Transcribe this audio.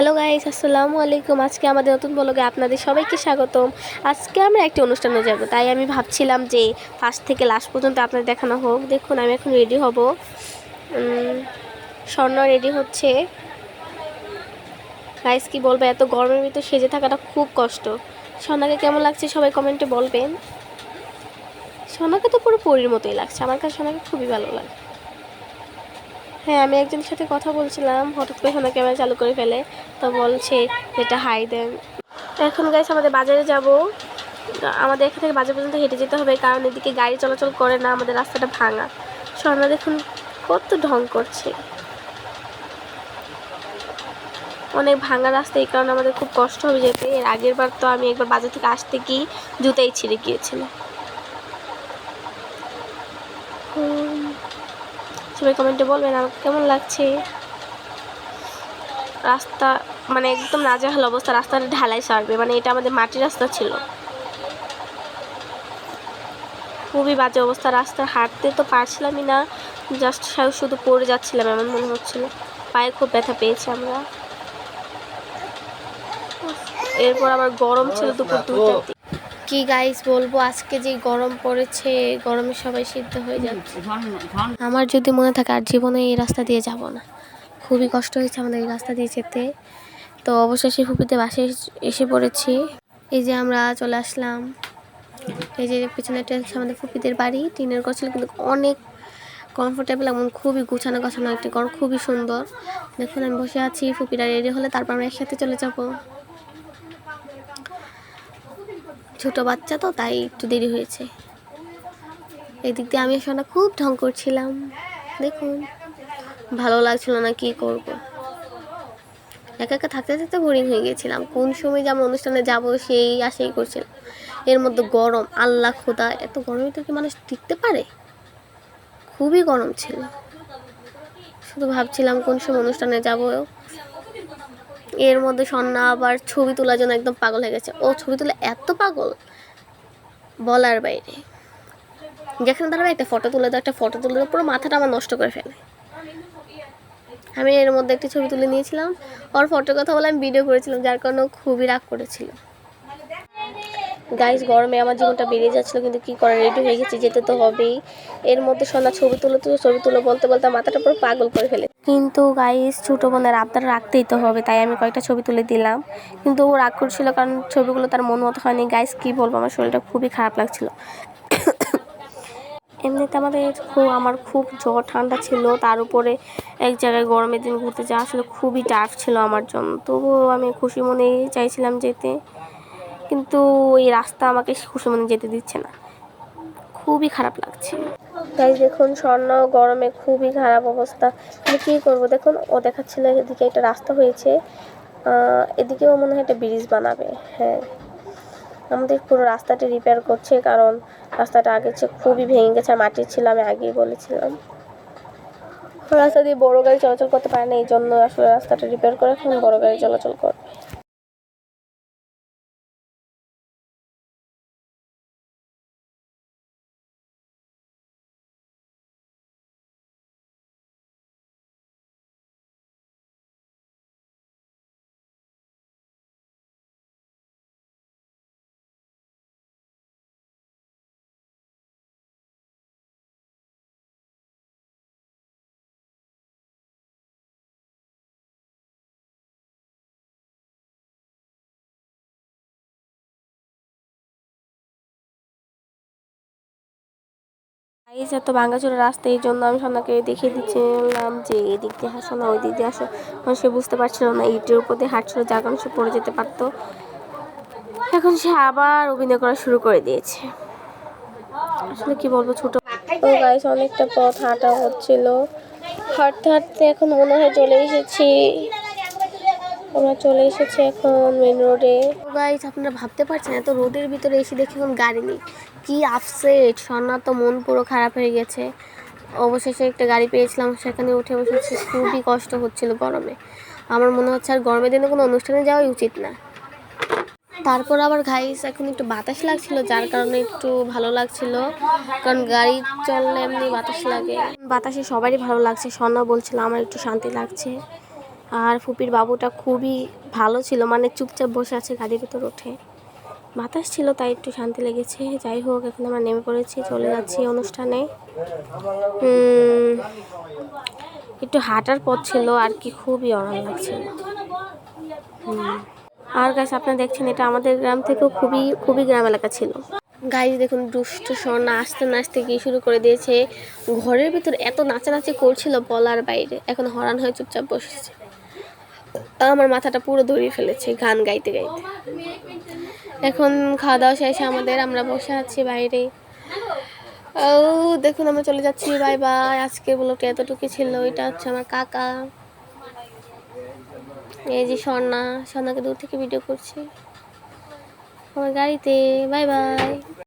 Hello guys আসসালামু আলাইকুম। আজকে আমাদের নতুন ব্লগে আপনাদের সবাইকে স্বাগতম। আজকে আমরা একটি অনুষ্ঠানে যাব, তাই আমি ভাবছিলাম যে ফার্স্ট থেকে লাস্ট পর্যন্ত আপনাদের দেখানো হোক। দেখুন, আমি এখন রেডি হব। স্বর্ণ রেডি হচ্ছে। গাইস কি বলব, এত গরমের ভিতর সেজে থাকাটা খুব কষ্ট। স্বর্ণাকে কেমন লাগছে সবাই কমেন্টে বলবেন। সোনাকে তো পুরো পরীর মতোই লাগছে। আমার কাছে সোনাকে খুবই ভালো লাগে। হ্যাঁ আমি একজনের সাথে কথা বলছিলাম, হঠাৎ করে সোনা ক্যামেরা চালু করে ফেলে, তো বলছে এটা হাই দেন। এখন গাইস আমাদের বাজারে যাব। আমাদের এখান থেকে বাজার পর্যন্ত হেঁটে যেতে হবে, কারণ এদিকে গাড়ি চলাচল করে না, আমাদের রাস্তাটা ভাঙা। স্বর্ণা দেখুন কত ঢং করছে। অনেক ভাঙা রাস্তা, এই কারণে আমাদের খুব কষ্ট হবে যেতে। এর আগের বার তো আমি একবার বাজার থেকে আসতে কি জুতাই ছিঁড়ে গিয়েছিল সবাই কমেন্টে বলবেন আমাকে কেমন লাগছে? রাস্তা মানে একদম নাজেহাল অবস্থা রাস্তাটা ঢালাই সারবে মানে এটা আমাদের মাটির রাস্তা ছিল। খুবই বাজে অবস্থা রাস্তা হাঁটতে তো পারছিলামই না জাস্ট শুধু পড়ে যাচ্ছিলাম এমন মনে হচ্ছিল। পায়ে খুব ব্যথা পেয়েছি আমরা। এরপর আবার গরম ছিল দুপুর দিকে। কি গাইস বলব? আজকে যে গরম পড়েছে, গরমে সবাই সিদ্ধ হয়ে যাচ্ছে আমার যদি মনে থাকে আর জীবনে এই রাস্তা দিয়ে যাব না। খুবই কষ্ট হয়েছে আমাদের এই রাস্তা দিয়ে যেতে। তো অবশেষে ফুপিতে বাসে এস- পড়েছি। এই যে আমরা চলে আসলাম। এই যে পিছনে হচ্ছে আমাদের ফুপিদের বাড়ি। টিনের ঘর ছিল কিন্তু অনেক কমফোর্টেবল এবং খুবই গুছানো গাছানো একটি ঘর, খুবই সুন্দর। দেখুন, আমি বসে আছি, ফুপিরা রেডি হলে তারপর আমরা একসাথে চলে যাব। ছোট বাচ্চা তো, তাই একটু দেরি হয়েছে। এদিক দিয়ে আমি সোনা খুব ঢং করছিলাম। দেখুন, ভালো লাগছিল না কি করব। একা একা থাকতে থাকতে বোরিং হয়ে গেছিলাম কোন সময় যে আমরা অনুষ্ঠানে যাব, সেই আশাই করছিলাম। এর মধ্যে গরম, আল্লাহ খোদা, এত গরমে তো কি মানুষ টিকতে পারে? খুবই গরম ছিল। শুধু ভাবছিলাম কোন সময় অনুষ্ঠানে যাব এর মধ্যে সন্না আবার ছবি তোলার জন্য একদম পাগল হয়ে গেছে। ও ছবি তুলে এত পাগল? বলার বাইরে। যেখানে দাঁড়াবে একটা ফটো তুলে দাও, একটা ফটো তুলে দাও, পুরো মাথাটা আমার নষ্ট করে ফেলে। আমি এর মধ্যে একটি ছবি তুলে নিয়েছিলাম। ওর ফটোর কথা বলে আমি ভিডিও করেছিলাম, যার কারণে খুবই রাগ করেছিল। গাইস গরমে আমার জীবনটা বেরিয়ে যাচ্ছিল, কিন্তু কি করে রেডি হয়ে গেছে, যেতে তো হবেই। এর মধ্যে সোনা ছবি তুলে তুলে ছবি তুলে বলতে বলতে মাথাটা পুরো পাগল করে ফেলে কিন্তু গাইস ছোটো বোনের আবদার রাখতেই তো হবে, তাই আমি কয়েকটা ছবি তুলে দিলাম। কিন্তু ও রাগ করছিল কারণ ছবিগুলো তার মন মতো হয়নি। গাইস কি বলব, আমার শরীরটা খুবই খারাপ লাগছিল। এমনিতে আমাদের খুব, আমার খুব জ্বর, ঠান্ডা ছিল। তার উপরে এক জায়গায় গরমের দিন ঘুরতে যাওয়া আসলে খুবই টাফ ছিল আমার জন্য। তবুও আমি খুশি মনেই চাইছিলাম যেতে। কিন্তু এই রাস্তা আমাকে খুশি মনে যেতে দিচ্ছে না। খুবই খারাপ লাগছে। তাই দেখুন স্বর্ণ গরমে খুবই খারাপ অবস্থা। কিন্তু কী করব? দেখুন, ও দেখাচ্ছিল এদিকে একটা রাস্তা হয়েছে। এদিকেও মনে হয় একটা ব্রিজ বানাবে। হ্যাঁ। আমাদের পুরো রাস্তাটি রিপেয়ার করছে কারণ রাস্তাটা আগের চেয়ে খুবই ভেঙে গেছে, আর মাটির ছিল, আমি আগেই বলেছিলাম। রাস্তা দিয়ে বড় গাড়ি চলাচল করতে পারে না, এই জন্য আসলে রাস্তাটা রিপেয়ার করে এখন বড় গাড়ি চলাচল করবে। গাইজ এত ভাঙাচোরা রাস্তা, এই জন্য আমি সোনাকে দেখিয়ে দিচ্ছিলাম যে এদিক দিয়ে হাসো না, ওই দিক দিয়ে কারণ সে বুঝতে পারছিল না, ইটের উপর দিয়ে হাঁটছিল, যার কারণে সে পড়ে যেতে পারতো। এখন সে আবার অভিনয় করা শুরু করে দিয়েছে। আসলে কি বলব, ছোট তো গাইজ অনেকটা পথ হাঁটা হচ্ছিল। হাঁটতে হাঁটতে এখন মনে হয় চলে এসেছি। আমরা চলে এসেছি এখন মেন রোডে গাইজ আপনারা ভাবতে পারছেন, এত রোডের ভিতরে এসে দেখি এখন গাড়ি নেই। কি আপসেট তো মন পুরো খারাপ হয়ে গেছে। অবশেষে একটা গাড়ি পেয়েছিলাম, সেখানে উঠে বসেছি। খুবই কষ্ট হচ্ছিল গরমে। আমার মনে হচ্ছে আর গরমের দিনে কোনো অনুষ্ঠানে যাওয়াই উচিত না। তারপর আবার ঘাইস এখন একটু বাতাস লাগছিল, যার কারণে একটু ভালো লাগছিল। কারণ গাড়ি চললে এমনি বাতাস লাগে। বাতাসে সবারই ভালো লাগছে। স্বর্ণা বলছিল, আমার একটু শান্তি লাগছে। আর ফুপির বাবুটা খুবই ভালো ছিল মানে চুপচাপ বসে আছে গাড়ির ভিতর উঠে। বাতাস ছিল, তাই একটু শান্তি লেগেছে। যাই হোক, এখন আমরা নেমে পড়েছি, চলে যাচ্ছি অনুষ্ঠানে। একটু হাঁটার পথ ছিল, আর কি খুবই আরাম লাগছিল আর গাছ আপনারা দেখছেন, এটা আমাদের গ্রাম থেকেও খুবই খুবই গ্রাম এলাকা ছিল। গাইজ দেখুন, দুষ্ট স্বর্ণা আস্তে নাচতে গিয়ে শুরু করে দিয়েছে। ঘরের ভিতর এত নাচানাচি করছিল বলার বাইরে, এখন হরান হয়ে চুপচাপ বসেছে। আমার মাথাটা পুরো ধরিয়ে ফেলেছে, গান গাইতে গাইতে। এখন খাওয়া দাওয়া শেষে আমাদের, আমরা বসে আছি বাইরে। ও, দেখুন আমরা চলে যাচ্ছি বাই বাই আজকের ব্লগটা এতটুকু ছিল, এটা হচ্ছে আমার কাকা। এই যে স্বর্ণা, স্বর্ণাকে দূর থেকে ভিডিও করছি। আমার গাড়িতে বাই বাই